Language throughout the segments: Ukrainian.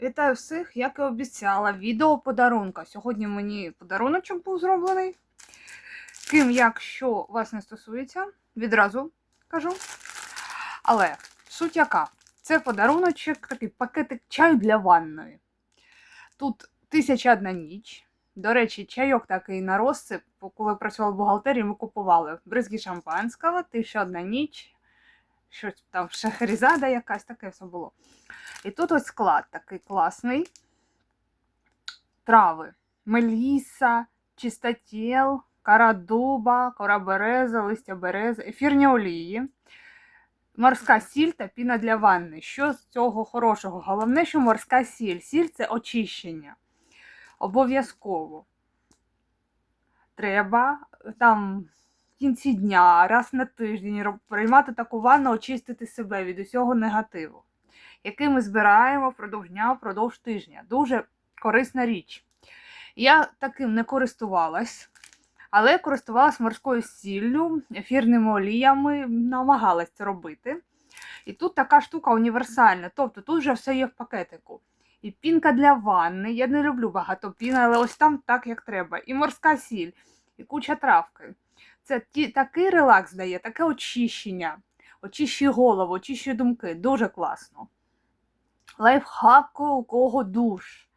Вітаю всіх, як і обіцяла, відео подарунка. Сьогодні мені подаруночок був зроблений. Ким, якщо вас не стосується, відразу кажу. Але суть яка? Це подаруночок, такий пакетик чаю для ванної. Тут тисяча одна ніч. До речі, чайок такий на розсип, коли працювала в бухгалтерії, ми купували бризки шампанського, тисяча одна ніч, щось там шахерезада якась, таке все було. І тут ось склад такий класний. Трави. Меліса, чистотіл, кора дуба, кора береза, листя берези, ефірні олії, морська сіль та піна для ванни. Що з цього хорошого? Головне, що морська сіль. Сіль це очищення. Обов'язково. Треба там в кінці дня, раз на тиждень приймати таку ванну, очистити себе від усього негативу який ми збираємо впродовж дня, впродовж тижня. Дуже корисна річ. Я таким не користувалась, але користувалась морською сіллю, ефірними оліями, намагалась це робити. І тут така штука універсальна. Тобто тут вже все є в пакетику. І пінка для ванни. Я не люблю багато піни, але ось там так, як треба. І морська сіль, і куча травки. Це ті, такий релакс дає, таке очищення. Очищує голову, очищує думки. Дуже класно. Лайфхак, у кого душ.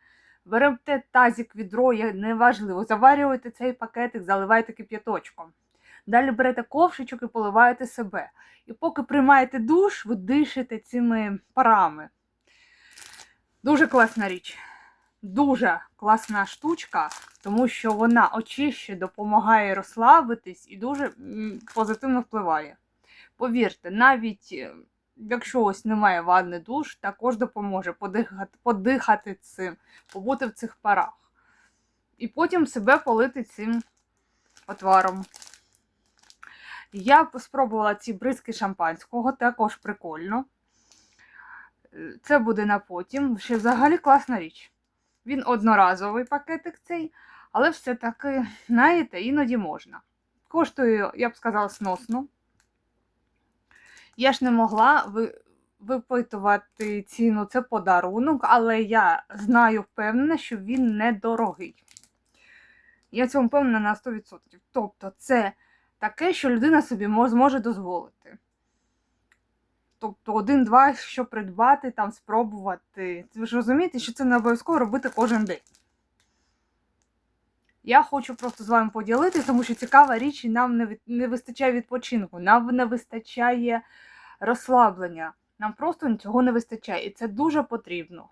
Берете тазик, відро, неважливо, заварюєте цей пакетик, заливаєте кип'яточком. Далі берете ковшичок і поливаєте себе. І поки приймаєте душ, ви дишите цими парами. Дуже класна річ. Дуже класна штучка, тому що вона очищує, допомагає розслабитись і дуже позитивно впливає. Повірте, навіть е, якщо ось немає ванни душ, також допоможе подихати, подихати цим, побути в цих парах. І потім себе полити цим отваром. Я спробувала ці бризки шампанського, також прикольно. Е, Це буде на потім. Ще взагалі класна річ. Він одноразовий пакетик цей, але все-таки, знаєте, іноді можна. Коштує, я б сказала, сносно. Я ж не могла випитувати ціну, це подарунок, але я знаю впевнена, що він недорогий. Я цьому впевнена на 100%. Тобто, це таке, що людина собі зможе дозволити. Тобто, один-два, що придбати, там спробувати. Ви ж розумієте, що це не обов'язково робити кожен день. Я хочу просто з вами поділитися, тому що цікава річ, і нам не, від- не вистачає відпочинку, нам не вистачає розслаблення. Нам просто цього не вистачає, і це дуже потрібно.